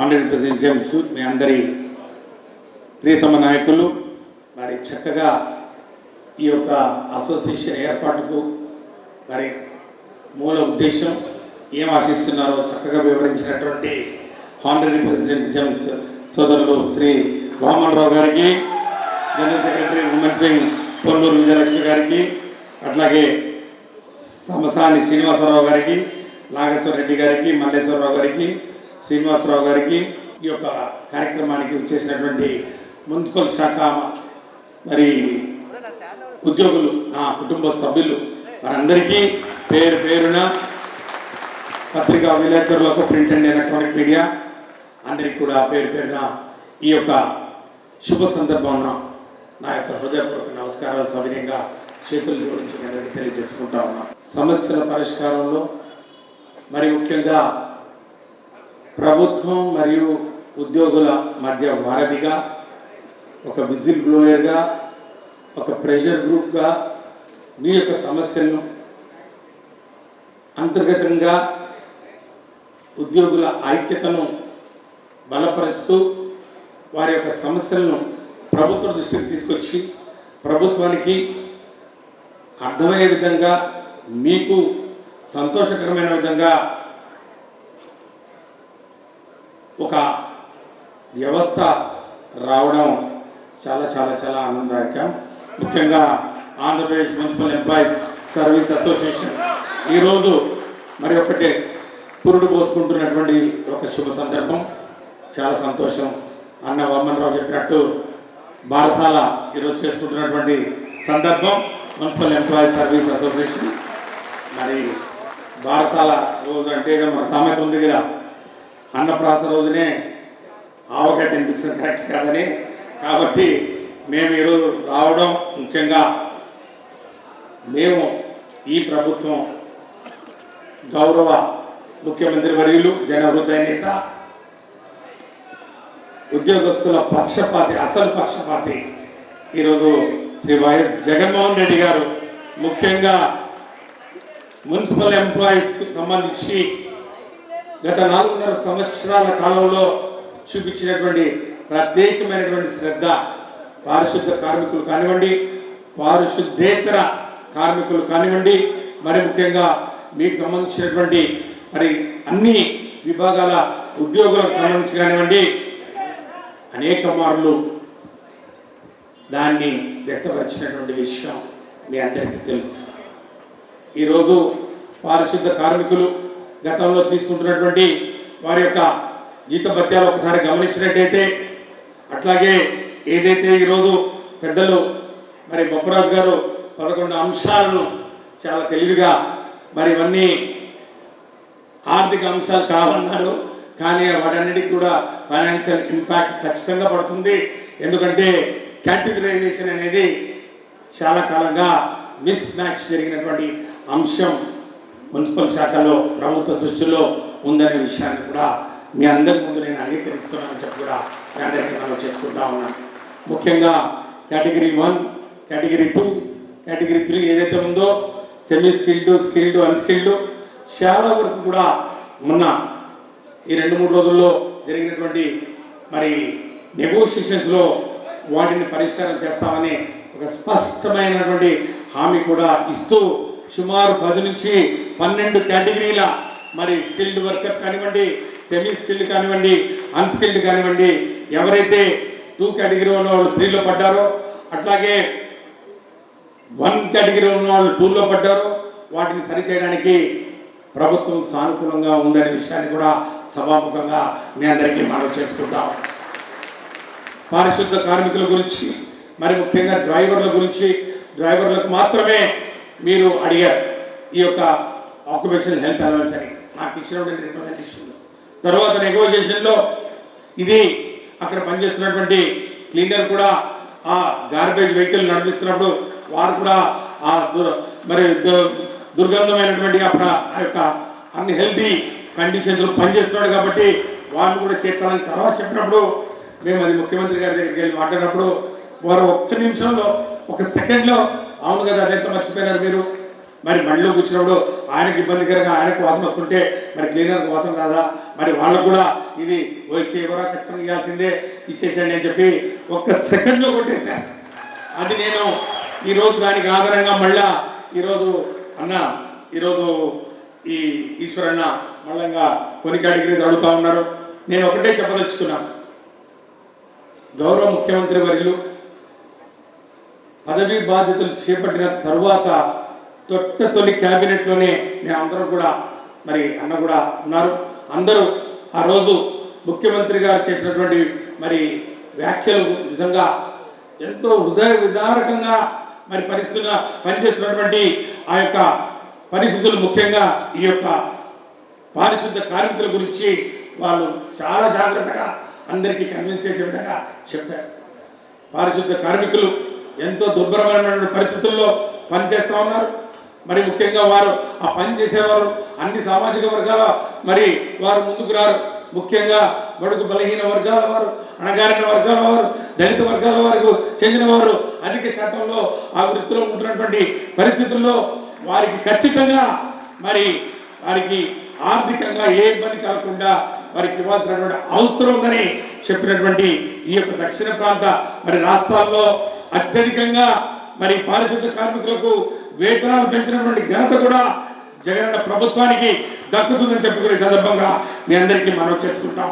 Hundred president James మీ అందరి ప్రియతమ నాయకులు మరి చక్కగా ఈ యొక్క అసోసియేషన్ ఏర్పాటుకు మరి మూల ఉద్దేశం ఏం ఆశిస్తున్నారో చక్కగా వివరించినటువంటి హానరీ ప్రెసిడెంట్ జేమ్స్ సోదరులు శ్రీ రామన్రావు గారికి general secretary women's wing Polluru Vijayalakshmi గారికి అట్లాగే సమసాని శ్రీనివాసరావు గారికి నాగేశ్వర రెడ్డి గారికి మల్లేశ్వరరావు గారికి శ్రీనివాసరావు గారికి ఈ యొక్క కార్యక్రమానికి వచ్చేసినటువంటి మున్సిపల్ శాఖ మరి ఉద్యోగులు నా కుటుంబ సభ్యులు వారందరికీ పేరు పేరున పత్రికా విలేకరులకు ప్రింట్ అండ్ ఎలక్ట్రానిక్ మీడియా అందరికీ కూడా పేరు పేరున ఈ యొక్క శుభ సందర్భాన నా యొక్క హృదయపూర్వక నమస్కారాలు సవినయంగా చేతులు జోడించి తెలియజేసుకుంటా ఉన్నాను. సమస్యల పరిష్కారంలో మరి ముఖ్యంగా ప్రభుత్వం మరియు ఉద్యోగుల మధ్య వారధిగా ఒక విజిల్ బ్లోయర్గా ఒక ప్రెషర్ గ్రూప్గా మీ యొక్క సమస్యలను అంతర్గతంగా ఉద్యోగుల ఐక్యతను బలపరుస్తూ వారి యొక్క సమస్యలను ప్రభుత్వ దృష్టికి తీసుకొచ్చి ప్రభుత్వానికి అర్థమయ్యే విధంగా మీకు సంతోషకరమైన విధంగా ఒక వ్యవస్థ రావడం చాలా చాలా చాలా ఆనందదాయకం ముఖ్యంగా Andhra Pradesh municipal employees service association ఈరోజు మరి ఒకటే పురుడు పోసుకుంటున్నటువంటి ఒక శుభ సందర్భం. చాలా సంతోషం. అన్న వామన్రావు చెప్పినట్టు బారసాల ఈరోజు చేసుకుంటున్నటువంటి సందర్భం మున్సిపల్ ఎంప్లాయీస్ సర్వీస్ అసోసియేషన్ మరి బారసాల రోజు అంటే మన సామెత ఉంది కదా. అన్నప్రాస రోజునే ఆవకాయ తినిపించడం కరెక్ట్ కాదని. కాబట్టి మేము ఈరోజు రావడం ముఖ్యంగా మేము ఈ ప్రభుత్వం గౌరవ ముఖ్యమంత్రి వర్యులు జన హృదయ నేత ఉద్యోగస్తుల పక్షపాతి అసలు పక్షపాతి ఈరోజు శ్రీ వైఎస్ జగన్మోహన్ రెడ్డి గారు ముఖ్యంగా మున్సిపల్ ఎంప్లాయీస్కి సంబంధించి గత నాలుగున్నర సంవత్సరాల కాలంలో చూపించినటువంటి ప్రత్యేకమైనటువంటి శ్రద్ధ పారిశుద్ధ కార్మికులు కానివ్వండి పారిశుద్ధేతర కార్మికులు కానివ్వండి మరి ముఖ్యంగా మీకు సంబంధించినటువంటి మరి అన్ని విభాగాల ఉద్యోగులకు సంబంధించి కానివ్వండి అనేక మార్లు దాన్ని వ్యక్తపరిచినటువంటి విషయం మీ అందరికీ తెలుసు. ఈరోజు పారిశుద్ధ కార్మికులు గతంలో తీసుకుంటున్నటువంటి వారి యొక్క జీతభత్యాలు ఒకసారి గమనించినట్టయితే అట్లాగే ఏదైతే ఈరోజు పెద్దలు మరి బొప్పరాజు గారు పదకొండు అంశాలను చాలా తెలివిగా మరి ఇవన్నీ ఆర్థిక అంశాలు కావన్నారు కానీ వాటన్నిటికి కూడా ఫైనాన్షియల్ ఇంపాక్ట్ ఖచ్చితంగా పడుతుంది. ఎందుకంటే క్యాటగరైజేషన్ అనేది చాలా కాలంగా మిస్ మ్యాచ్ జరిగినటువంటి అంశం. మున్సిపల్ శాఖలో ప్రభుత్వ దృష్టిలో ఉందనే విషయాన్ని కూడా మీ అందరి ముందు నేను అంగీకరిస్తున్నానని చెప్పి కూడా మీ అందరికీ మనం చేసుకుంటా ఉన్నాను ముఖ్యంగా category one category two category three ఏదైతే ఉందో సెమీ స్కిల్డ్ స్కిల్డ్ అన్స్కిల్డ్ చాలా వరకు కూడా మొన్న ఈ రెండు మూడు రోజుల్లో జరిగినటువంటి మరి నెగోషియేషన్స్లో వాటిని పరిష్కారం చేస్తామని ఒక స్పష్టమైనటువంటి హామీ కూడా ఇస్తూ సుమారు పది నుంచి పన్నెండు కేటగిరీల మరి స్కిల్డ్ వర్కర్స్ కానివ్వండి సెమీ స్కిల్డ్ కానివ్వండి అన్స్కిల్డ్ కానివ్వండి ఎవరైతే టూ కేటగిరీ ఉన్న వాళ్ళు త్రీలో పడ్డారో అట్లాగే వన్ కేటగిరీ ఉన్న వాళ్ళు టూలో పడ్డారో వాటిని సరిచేయడానికి ప్రభుత్వం సానుకూలంగా ఉందనే విషయాన్ని కూడా సభాముఖంగా మీ అందరికీ మనం చేసుకుంటాం. పారిశుద్ధ కార్మికుల గురించి మరి ముఖ్యంగా డ్రైవర్ల గురించి డ్రైవర్లకు మాత్రమే మీరు అడిగారు ఈ యొక్క ఆక్యుపేషన్ హెల్త్ అలవెన్స్ అని. నాకు ఇచ్చినటువంటి రిప్రజెంటేషన్ తర్వాత నెగోషియేషన్లో ఇది అక్కడ పనిచేస్తున్నటువంటి క్లీనర్ కూడా ఆ గార్బేజ్ వెహికల్ నడిపిస్తున్నప్పుడు వారు కూడా ఆ మరి దుర్గంధమైనటువంటి ఆ ఆ యొక్క అన్ని హెల్తీ కండిషన్స్ పనిచేస్తున్నాడు కాబట్టి వాళ్ళు కూడా చేర్చాలని తర్వాత చెప్పినప్పుడు మేము అది ముఖ్యమంత్రి గారి దగ్గరికి వెళ్ళి మాట్లాడినప్పుడు వారు ఒక్క నిమిషంలో ఒక సెకండ్లో అవును కదా అదైతే మర్చిపోయినారు మీరు. మరి మళ్ళీ కూర్చున్నప్పుడు ఆయనకి ఇబ్బందికరంగా ఆయనకు వాసన వస్తుంటే మరి క్లీనర్కి వాసన రాదా? మరి వాళ్ళకు కూడా ఇది వచ్చి ఎవరా ఖచ్చితంగా ఇవ్వాల్సిందే ఇచ్చేసేయండి అని చెప్పి ఒక్క సెకండ్లో కొట్టేశాను అది నేను ఈరోజు దానికి ఆధారంగా మళ్ళా ఈరోజు అన్న ఈరోజు ఈ ఈశ్వరన్న మళ్ళంగా కొన్ని అడుగుతా ఉన్నారు. నేను ఒకటే చెప్పదలుచుకున్నాను గౌరవ ముఖ్యమంత్రి వర్యులు పదవీ బాధ్యతలు చేపట్టిన తరువాత తొట్ట తొలి క్యాబినెట్లోనే మేము అందరూ కూడా మరి అన్న కూడా ఉన్నారు. అందరూ ఆ రోజు ముఖ్యమంత్రి గారు చేసినటువంటి మరి వ్యాఖ్యలు నిజంగా ఎంతో హృదయ విదారకంగా మరి పరిస్థితుల్లో పనిచేస్తున్నటువంటి ఆ యొక్క పరిస్థితులు ముఖ్యంగా ఈ యొక్క పారిశుద్ధ కార్మికుల గురించి వాళ్ళు చాలా జాగ్రత్తగా అందరికీ కన్విన్స్ చేసే విధంగా చెప్పారు. పారిశుద్ధ కార్మికులు ఎంతో దుర్భరమైన పరిస్థితుల్లో పనిచేస్తూ ఉన్నారు. మరి ముఖ్యంగా వారు ఆ పని చేసేవారు అన్ని సామాజిక వర్గాల మరి వారు ముందుకు రారు. ముఖ్యంగా బడుగు బలహీన వర్గాల వారు అణగారిన వర్గాల వారు దళిత వర్గాల వారికి చెందిన వారు అధిక శాతంలో ఆ వృత్తిలో ఉంటున్నటువంటి పరిస్థితుల్లో వారికి ఖచ్చితంగా మరి వారికి ఆర్థికంగా ఏ ఇబ్బంది కలగకుండా వారికి ఇవ్వాల్సినటువంటి అవసరం ఉందని చెప్పినటువంటి ఈ యొక్క దక్షిణ ప్రాంత మరి రాష్ట్రాల్లో అత్యధికంగా మరి పారిశుద్ధ కార్మికులకు వేతనాలు పెంచినటువంటి ఘనత కూడా జగనన్న ప్రభుత్వానికి దక్కుతుందని చెప్పుకునే సందర్భంగా మీ అందరికీ మనం చేసుకుంటాం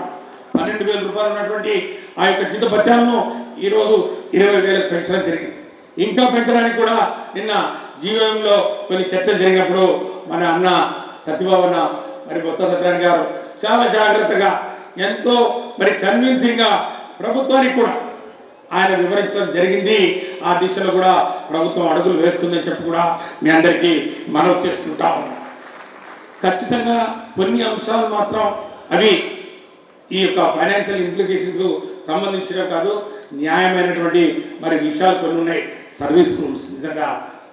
పన్నెండు వేల రూపాయలు ఉన్నటువంటి ఆ యొక్క జీతభత్యాలను ఈరోజు ఇరవై వేలకు పెంచడం జరిగింది. ఇంకా పెంచడానికి కూడా నిన్న జీవంలో కొన్ని చర్చలు జరిగినప్పుడు మన అన్న సత్యబాబు అన్న మరి బొత్స సత్యనారాయణ గారు చాలా జాగ్రత్తగా ఎంతో మరి కన్విన్సింగ్గా ప్రభుత్వానికి కూడా ఆయన వివరించడం జరిగింది. ఆ దిశలో కూడా ప్రభుత్వం అడుగులు వేస్తుందని చెప్పి కూడా మీ అందరికీ మనవి చేసుకుంటా ఉన్నాం. ఖచ్చితంగా కొన్ని అంశాలు మాత్రం అవి ఈ యొక్క ఫైనాన్షియల్ ఇంప్లికేషన్స్ సంబంధించిన కాదు న్యాయమైనటువంటి మరి విషయాలు కొన్ని ఉన్నాయి. సర్వీస్ రూల్స్ నిజంగా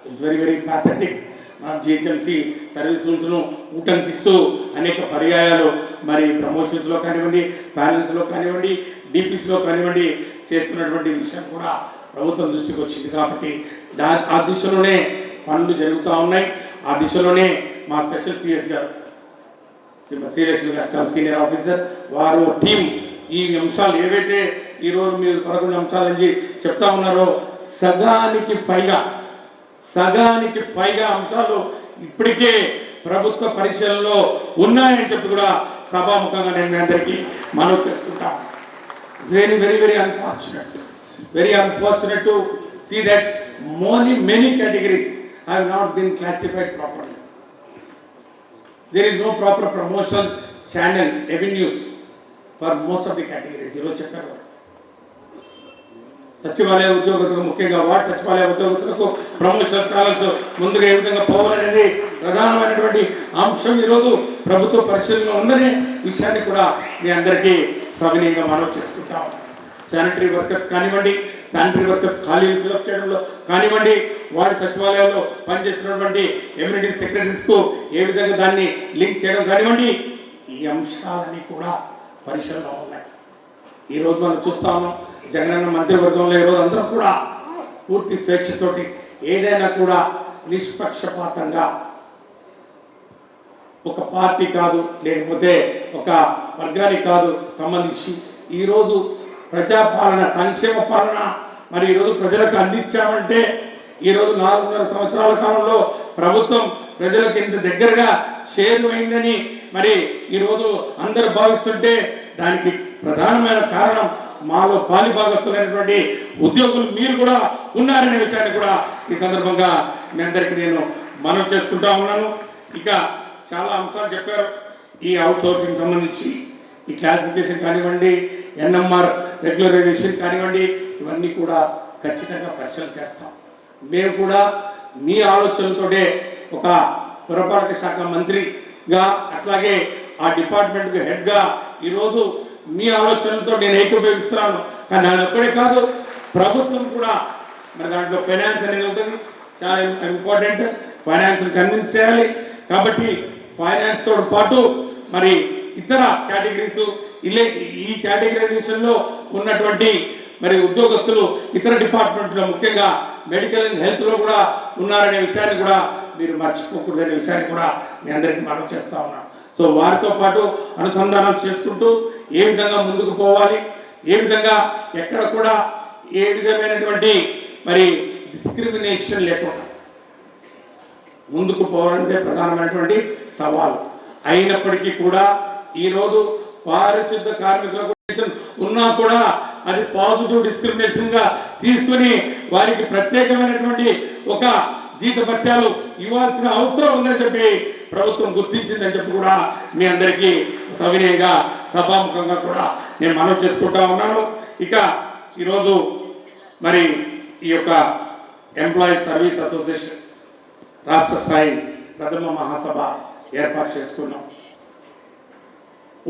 ఇట్స్ వెరీ వెరీ ప్యాథెటిక్ మనం జిహెచ్ఎంసి సర్వీస్ రూల్స్ను ఉటంకిస్తూ అనేక పర్యాయాలు మరి ప్రమోషన్స్లో కానివ్వండి బ్యాలెన్స్లో కానివ్వండి డీపీస్లో కానివ్వండి చేస్తున్నటువంటి విషయం కూడా ప్రభుత్వం దృష్టికి వచ్చింది కాబట్టి దా ఆ దిశలోనే పనులు జరుగుతూ ఉన్నాయి. ఆ దిశలోనే మా స్పెషల్ సిఎస్ గారు శ్రీలక్ష్మి గారు చాలా సీనియర్ ఆఫీసర్ వారు టీం ఈ అంశాలు ఏవైతే ఈరోజు మీరు పదకొండు అంశాల నుంచి చెప్తా ఉన్నారో సగానికి పైగా సగానికి పైగా అంశాలు ఇప్పటికే ప్రభుత్వ పరిశీలనలో ఉన్నాయని చెప్పి కూడా సభాముఖంగా నేను మీ అందరికీ మనవి చేసుకుంటాను very very very unfortunate very unfortunate to see that many many categories I not been classified properly there is no proper promotion channel avenues for most of the categories. ఈరోజు చెప్పారు సచివాలయ ఉద్యోగస్తులకు ముఖ్యంగా వార్డ్ సచివాలయ ఉద్యోగస్తులకు ప్రమోషన్ ఛానల్స్ ముందుగా ఏ విధంగా పోవాలనేది ప్రధానమైనటువంటి అంశం ఈరోజు ప్రభుత్వ పరిశీలన ఉందనే విషయాన్ని కూడా మీ అందరికీ సవినీయంగా మనం చేసుకుంటాం శానిటరీ వర్కర్స్ కానివ్వండి శానిటరీ వర్కర్స్ ఖాళీలు ఫిల్అప్ చేయడంలో కానివ్వండి వారి సచివాలయాల్లో పనిచేస్తున్నటువంటి ఎమ్యూనిటీ సెక్రటరీస్కు ఏ విధంగా దాన్ని లింక్ చేయడం కానివ్వండి ఈ అంశాలన్నీ కూడా పరిశీలన ఉన్నాయి. ఈ రోజు మనం చూస్తాము జగనన్న మంత్రివర్గంలో ఈరోజు అందరూ కూడా పూర్తి స్వేచ్ఛతోటి ఏదైనా కూడా నిష్పక్షపాతంగా ఒక పార్టీ కాదు లేకపోతే ఒక వర్గానికి కాదు సంబంధించి ఈరోజు ప్రజాపాలన సంక్షేమ పాలన మరి ఈరోజు ప్రజలకు అందించామంటే ఈరోజు నాలుగున్నర సంవత్సరాల కాలంలో ప్రభుత్వం ప్రజలకు ఇంత దగ్గరగా చేరువైందని మరి ఈరోజు అందరూ భావిస్తుంటే దానికి ప్రధానమైన కారణం మాలో పాలిభాగస్తులైనటువంటి ఉద్యోగులు మీరు కూడా ఉన్నారనే విషయాన్ని కూడా ఈ సందర్భంగా మీ అందరికీ నేను మనం చేసుకుంటా ఉన్నాను. ఇక చాలా అంశాలు చెప్పారు. ఈ అవుట్ సోర్సింగ్ సంబంధించి ఈ క్లాసిఫికేషన్ కానివ్వండి ఎన్ఎంఆర్ రెగ్యులరైజేషన్ కానివ్వండి ఇవన్నీ కూడా ఖచ్చితంగా పరిశీలన చేస్తాం. మేము కూడా మీ ఆలోచనలతోటే ఒక పురపాలక శాఖ మంత్రిగా అట్లాగే ఆ డిపార్ట్మెంట్కి హెడ్గా ఈరోజు మీ ఆలోచనలతో నేను ఏకీభవిస్తున్నాను. కానీ నేను ఒక్కడే కాదు ప్రభుత్వం కూడా మరి దాంట్లో ఫైనాన్స్ అనేది ఉంటుంది. చాలా ఇంపార్టెంట్ ఫైనాన్స్ కన్విన్స్ చేయాలి. కాబట్టి ఫైనాన్స్తో పాటు మరి ఇతర కేటగిరీస్ ఇలే ఈ కేటగిరైజేషన్లో ఉన్నటువంటి మరి ఉద్యోగస్తులు ఇతర డిపార్ట్మెంట్లో ముఖ్యంగా మెడికల్ అండ్ హెల్త్లో కూడా ఉన్నారనే విషయాన్ని కూడా మీరు మర్చిపోకూడదనే విషయాన్ని కూడా మీ అందరికీ మనం చేస్తా ఉన్నాను సో వారితో పాటు అనుసంధానం చేసుకుంటూ ఏ విధంగా ముందుకు పోవాలి ఏ విధంగా ఎక్కడ కూడా ఏ విధమైనటువంటి మరి డిస్క్రిమినేషన్ లేకుండా ముందుకు పోవాలంటే ప్రధానమైనటువంటి సవాలు. అయినప్పటికీ కూడా ఈరోజు పారిశుద్ధ కార్మికుల ఉన్నా కూడా అది పాజిటివ్ డిస్క్రిమినేషన్గా తీసుకుని వారికి ప్రత్యేకమైనటువంటి ఒక జీతభత్యాలు ఇవ్వాల్సిన అవసరం ఉందని చెప్పి ప్రభుత్వం గుర్తించిందని చెప్పి కూడా మీ అందరికీ సవినయంగా సభాముఖంగా కూడా నేను మనవి చేసుకుంటా ఉన్నాను. ఇక ఈరోజు మరి ఈ యొక్క ఎంప్లాయీస్ సర్వీస్ అసోసియేషన్ రాష్ట్ర స్థాయి ప్రథమ మహాసభ ఏర్పాటు చేసుకున్నాం.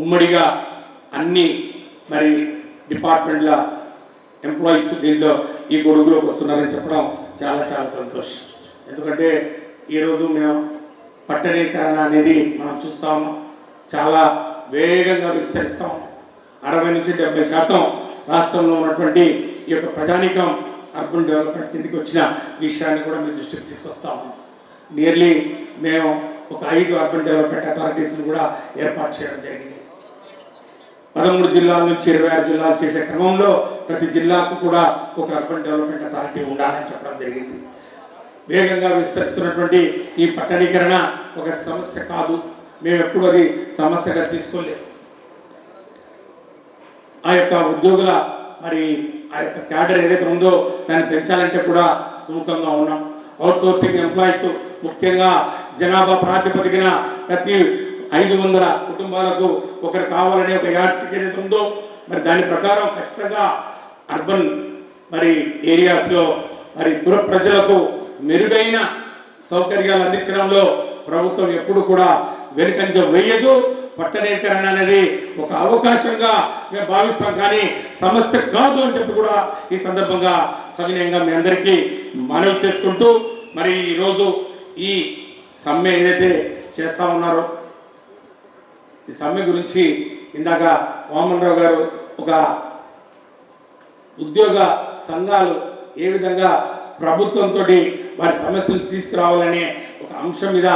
ఉమ్మడిగా అన్ని మరి డిపార్ట్మెంట్ల ఎంప్లాయీస్ దీనిలో ఈ గొడుగులోకి వస్తున్నారని చెప్పడం చాలా చాలా సంతోషం. ఎందుకంటే ఈరోజు మేము పట్టణీకరణ అనేది మనం చూస్తాము చాలా వేగంగా విస్తరిస్తాం. అరవై నుంచి డెబ్బై శాతం రాష్ట్రంలో ఉన్నటువంటి ఈ యొక్క ప్రధానికం అర్బన్ డెవలప్మెంట్ కిందకి వచ్చిన విషయాన్ని కూడా మీ దృష్టికి తీసుకొస్తాము నియర్లీ మేము ఒక ఐదు అర్బన్ డెవలప్మెంట్ అథారిటీస్ని కూడా ఏర్పాటు చేయడం జరిగింది. పదమూడు జిల్లాల నుంచి ఇరవై ఆరు జిల్లాలు చేసే క్రమంలో ప్రతి జిల్లాకు కూడా ఒక అర్బన్ డెవలప్మెంట్ అథారిటీ ఉండాలని చెప్పడం జరిగింది. వేగంగా విస్తరిస్తున్నటువంటి ఈ పట్టణీకరణ ఒక సమస్య కాదు. మేము ఎప్పుడు అది సమస్యగా తీసుకోలేదు. ఆ యొక్క ఉద్యోగుల మరి ఆ యొక్క క్యాడర్ ఏదైతే ఉందో దాన్ని పెంచాలంటే కూడా సుముఖంగా ఉన్నాం. అవుట్ సోర్సింగ్ ఎంప్లాయీస్ ముఖ్యంగా జనాభా ప్రాతిపదికన ప్రతి ఐదు వందల కుటుంబాలకు ఒకరు కావాలనే ఒక యాడ్స్టిక్ ఏదైతే ఉందో మరి దాని ప్రకారం ఖచ్చితంగా అర్బన్ మరి ఏరియాస్లో మరి పుర ప్రజలకు మెరుగైన సౌకర్యాలు అందించడంలో ప్రభుత్వం ఎప్పుడు కూడా వెనుకంజ వేయదు. పట్టణీకరణ అనేది ఒక అవకాశంగా మేము భావిస్తాం కానీ సమస్య కాదు అని చెప్పి కూడా ఈ సందర్భంగా సవినయంగా మీ అందరికీ మనవి చేసుకుంటూ మరి ఈరోజు ఈ సమ్మె ఏదైతే చేస్తా ఉన్నారో ఈ సమ్మె గురించి ఇందాక వామనరావు గారు ఒక ఉద్యోగ సంఘాలు ఏ విధంగా ప్రభుత్వంతో వారి సమస్యలు తీసుకురావాలనే ఒక అంశం మీద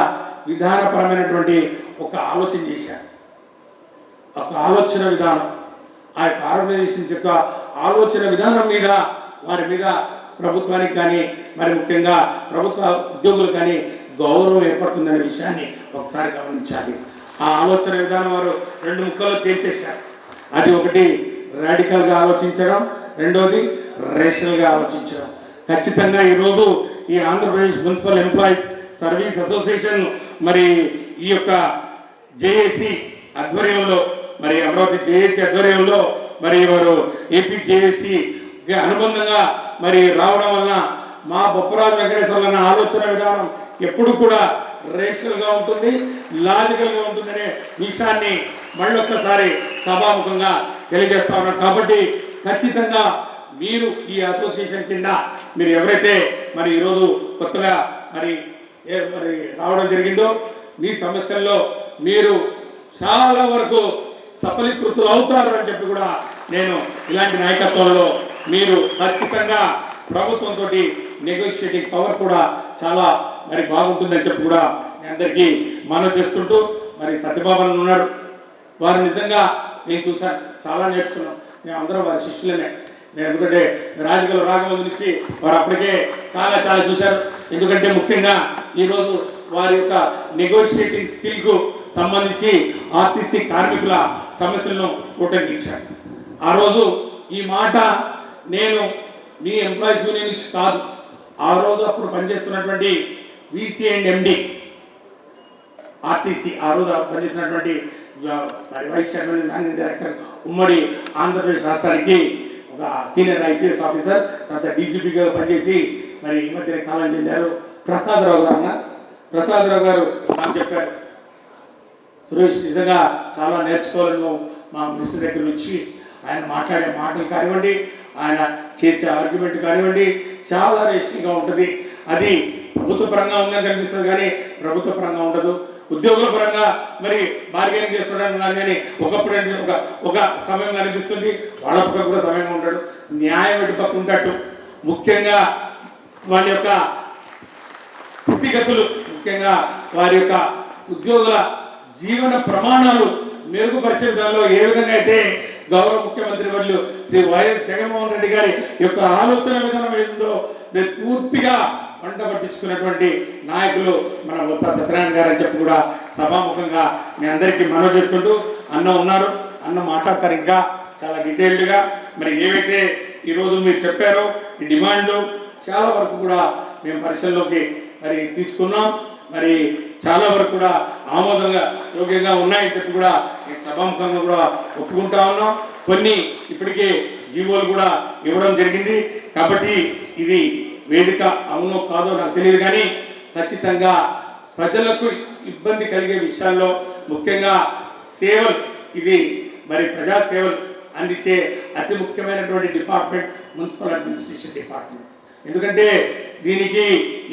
విధానపరమైనటువంటి ఒక ఆలోచన చేశారు. ఒక ఆలోచన విధానం. ఆ యొక్క ఆర్గనైజేషన్స్ యొక్క ఆలోచన విధానం మీద వారి మీద ప్రభుత్వానికి కానీ మరి ముఖ్యంగా ప్రభుత్వ ఉద్యోగులు కానీ గౌరవం ఏర్పడుతుందనే విషయాన్ని ఒకసారి గమనించాలి. ఆ ఆలోచన విధానం వారు రెండు ముక్కలు తేల్చేశారు అది ఒకటి రాడికల్గా ఆలోచించడం రెండోది రేషనల్గా ఆలోచించడం. ఖచ్చితంగా ఈరోజు ఈ Andhra Pradesh municipal employees service association మరి ఈ యొక్క జేఏసీ ఆధ్వర్యంలో మరి అమరావతి జేఏసీ ఆధ్వర్యంలో మరి వారు ఏపీ జేఏసీ అనుబంధంగా మరి రావడం వలన మా బొప్పరాజు వెంకటేశ్వర ఆలోచన విధానం ఎప్పుడు కూడా రేషనల్గా ఉంటుంది లాజికల్గా ఉంటుందనే విషయాన్ని మళ్ళొక్కసారి సభాముఖంగా తెలియజేస్తా ఉన్నారు కాబట్టి ఖచ్చితంగా మీరు ఈ అసోసియేషన్ కింద మీరు ఎవరైతే మరి ఈరోజు కొత్తగా మరి మరి రావడం జరిగిందో మీ సమస్యల్లో మీరు చాలా వరకు సఫలీకృతులు అవుతారు అని చెప్పి కూడా నేను ఇలాంటి నాయకత్వంలో మీరు ఖచ్చితంగా ప్రభుత్వంతో నెగోషియేటింగ్ పవర్ కూడా చాలా మరి బాగుంటుందని చెప్పి కూడా మీ అందరికీ మనం చేసుకుంటూ మరి సత్యబాబు ఉన్నారు. వారు నిజంగా నేను చూశాను చాలా నేర్చుకున్నాం. మేము అందరం వారి శిష్యులనే నేను ఎందుకంటే రాజకీయ రాగముందు నుంచి వారు అప్పటికే చాలా చాలా చూశారు. ఎందుకంటే ముఖ్యంగా ఈరోజు వారి యొక్క నెగోషియేటింగ్ స్కిల్కు సంబంధించి ఆర్టీసీ కార్మికుల సమస్యలను ఉటంకించారు ఆ రోజు ఈ మాట నేను మీ ఎంప్లాయీస్ యూనియన్ నుంచి కాదు. ఆ రోజు అప్పుడు పనిచేస్తున్నటువంటి వీసీ అండ్ ఎండి ఆర్టీసీ ఆ రోజు పనిచేసినటువంటి వైస్ చైర్మన్ మేనేజింగ్ డైరెక్టర్ ఉమ్మడి ఆంధ్రప్రదేశ్ రాష్ట్రానికి ఒక సీనియర్ ఐపీఎస్ ఆఫీసర్ తర్వాత డీజీపీగా పనిచేసి మరి ఈ మధ్య కాలం చెందారు. ప్రసాదరావు గారు అన్న. ప్రసాదరావు గారు నాకు చెప్పారు. సురేష్ నిజంగా చాలా నేర్చుకోవాలను మా మిస్ దగ్గర నుంచి ఆయన మాట్లాడే మాటలు కానివ్వండి ఆయన చేసే ఆర్గ్యుమెంట్ కానివ్వండి చాలా రేషన్గా ఉంటుంది. అది ప్రభుత్వ పరంగా ఉందని కనిపిస్తుంది కానీ ప్రభుత్వ పరంగా ఉండదు. ఉద్యోగుల పరంగా మరి బార్గెనింగ్ చేస్తున్నాడు కానీ కానీ ఒకప్పుడు ఒక ఒక సమయం కనిపిస్తుంది. వాళ్ళ పక్క కూడా సమయంగా ఉంటాడు న్యాయం ఎటు పక్క ఉంటాడు ముఖ్యంగా వాళ్ళ యొక్క స్థితిగతులు ముఖ్యంగా వారి యొక్క ఉద్యోగుల జీవన ప్రమాణాలు మెరుగుపరిచే విధానంలో ఏ విధంగా అయితే గౌరవ ముఖ్యమంత్రి వర్యులు శ్రీ వైఎస్ జగన్మోహన్ రెడ్డి గారి యొక్క ఆలోచన విధానం ఏందో నేను పూర్తిగా వంట పట్టించుకున్నటువంటి నాయకులు మన బొత్స సత్యనారాయణ గారు అని చెప్పి కూడా సభాముఖంగా మీ అందరికీ మనవి చేసుకుంటూ అన్న ఉన్నారు. అన్న మాట్లాడతారు ఇంకా చాలా డీటెయిల్డ్గా. మరి ఏవైతే ఈరోజు మీరు చెప్పారో ఈ డిమాండ్లు చాలా వరకు కూడా మేము పరిశీలనలోకి మరి తీసుకున్నాం. మరి చాలా వరకు కూడా ఆమోదంగా యోగ్యంగా ఉన్నాయని చెప్పి కూడా ఈ సభాముఖంగా కూడా ఒప్పుకుంటా ఉన్నాం. కొన్ని ఇప్పటికే జీవోలు కూడా ఇవ్వడం జరిగింది. కాబట్టి ఇది వేదిక అవునో కాదో నాకు తెలియదు కానీ ఖచ్చితంగా ప్రజలకు ఇబ్బంది కలిగే విషయాల్లో ముఖ్యంగా సేవలు ఇది మరి ప్రజా సేవలు అందించే అతి ముఖ్యమైనటువంటి డిపార్ట్మెంట్ మున్సిపల్ అడ్మినిస్ట్రేషన్ డిపార్ట్మెంట్. ఎందుకంటే దీనికి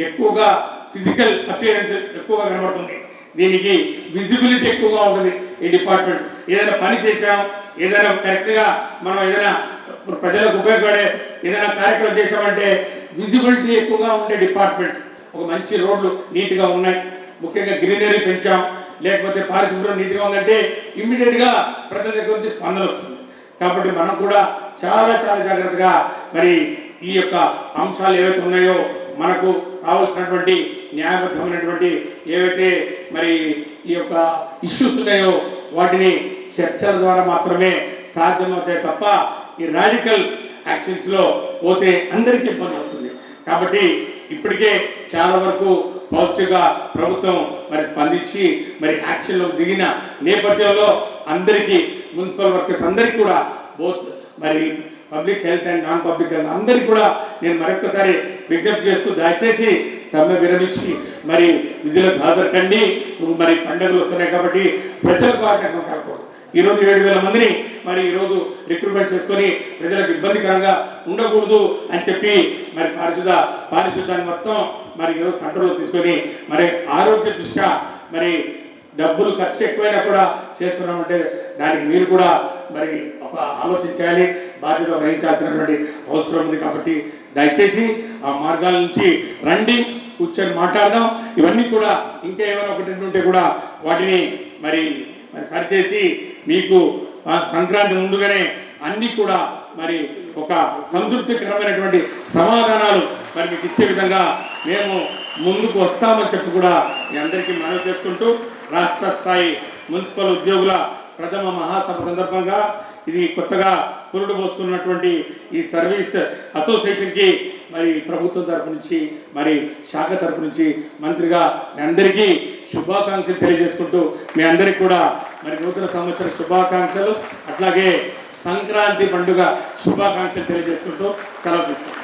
ఎక్కువగా ఫిజికల్ అపియరెన్స్ ఎక్కువగా కనబడుతుంది. దీనికి విజిబిలిటీ ఎక్కువగా ఉంటుంది ఈ డిపార్ట్మెంట్. ఏదైనా పని చేసాం ఏదైనా కరెక్ట్గా మనం ఏదైనా ప్రజలకు ఉపయోగపడే ఏదైనా కార్యక్రమం చేసామంటే విజిబిలిటీ ఎక్కువగా ఉండే డిపార్ట్మెంట్. ఒక మంచి రోడ్లు నీట్గా ఉన్నాయి. ముఖ్యంగా గ్రీనరీ పెంచాం. లేకపోతే పారిశుభ్రం నీట్గా ఉందంటే ఇమ్మీడియట్గా ప్రజల దగ్గర నుంచి స్పందన వస్తుంది. కాబట్టి మనం కూడా చాలా చాలా జాగ్రత్తగా మరి ఈ యొక్క అంశాలు ఏవైతే ఉన్నాయో మనకు కావలసినటువంటి న్యాయబద్ధమైనటువంటి ఏవైతే మరి ఈ యొక్క ఇష్యూస్ ఉన్నాయో వాటిని చర్చల ద్వారా మాత్రమే సాధ్యమవుతాయి తప్ప ఈ రాడికల్ యాక్షన్స్లో పోతే అందరికీ ఇబ్బంది అవుతుంది. కాబట్టి ఇప్పటికే చాలా వరకు పాజిటివ్గా ప్రభుత్వం మరి స్పందించి మరి యాక్షన్లో దిగిన నేపథ్యంలో అందరికీ మున్సిపల్ వర్కర్స్ అందరికీ కూడా బోత్ మరి public health and non public health అందరికీ కూడా నేను మరొకసారి విజ్ఞప్తి చేస్తూ దయచేసి సమ్మె విరమించి మరి విధులకు హాజరు కండి మరి పండుగలు వస్తున్నాయి కాబట్టి ప్రజలకు ఆటంకం కాకూడదు ఈ రోజు ఏడు వేల మందిని మరి ఈరోజు రిక్రూట్మెంట్ చేసుకొని ప్రజలకు ఇబ్బందికరంగా ఉండకూడదు అని చెప్పి మరి పారిశుద్ధ పారిశుద్ధాన్ని మొత్తం మరి ఈరోజు కంట్రోల్ తీసుకొని మరి ఆరోగ్య దృష్ట్యా మరి డబ్బులు ఖర్చు ఎక్కువైనా కూడా చేస్తున్నామంటే దానికి మీరు కూడా మరి ఒక ఆలోచించాలి బాధ్యత వహించాల్సినటువంటి అవసరం ఉంది కాబట్టి దయచేసి ఆ మార్గాల నుంచి రండి కూర్చొని మాట్లాడదాం. ఇవన్నీ కూడా ఇంకా ఏమైనా ఒకటి ఉంటే కూడా వాటిని మరి మరి సరిచేసి మీకు సంక్రాంతి ముందుగానే అన్నీ కూడా మరి ఒక సంతృప్తికరమైనటువంటి సమాధానాలు మరి మీకు ఇచ్చే విధంగా మేము ముందుకు వస్తామని చెప్పి కూడా మీ అందరికీ మనవి చేసుకుంటూ రాష్ట్ర స్థాయి మున్సిపల్ ఉద్యోగుల ప్రథమ మహాసభ సందర్భంగా ఇది కొత్తగా పురుడు పోసుకున్నటువంటి ఈ సర్వీస్ అసోసియేషన్కి మరి ప్రభుత్వం తరపు నుంచి మరి శాఖ తరపు నుంచి మంత్రిగా మీ అందరికీ శుభాకాంక్షలు తెలియజేసుకుంటూ మీ అందరికీ కూడా మరి నూతన సంవత్సర శుభాకాంక్షలు. అట్లాగే సంక్రాంతి పండుగ శుభాకాంక్షలు తెలియజేసుకుంటూ సెలవు తీసుకుంటాం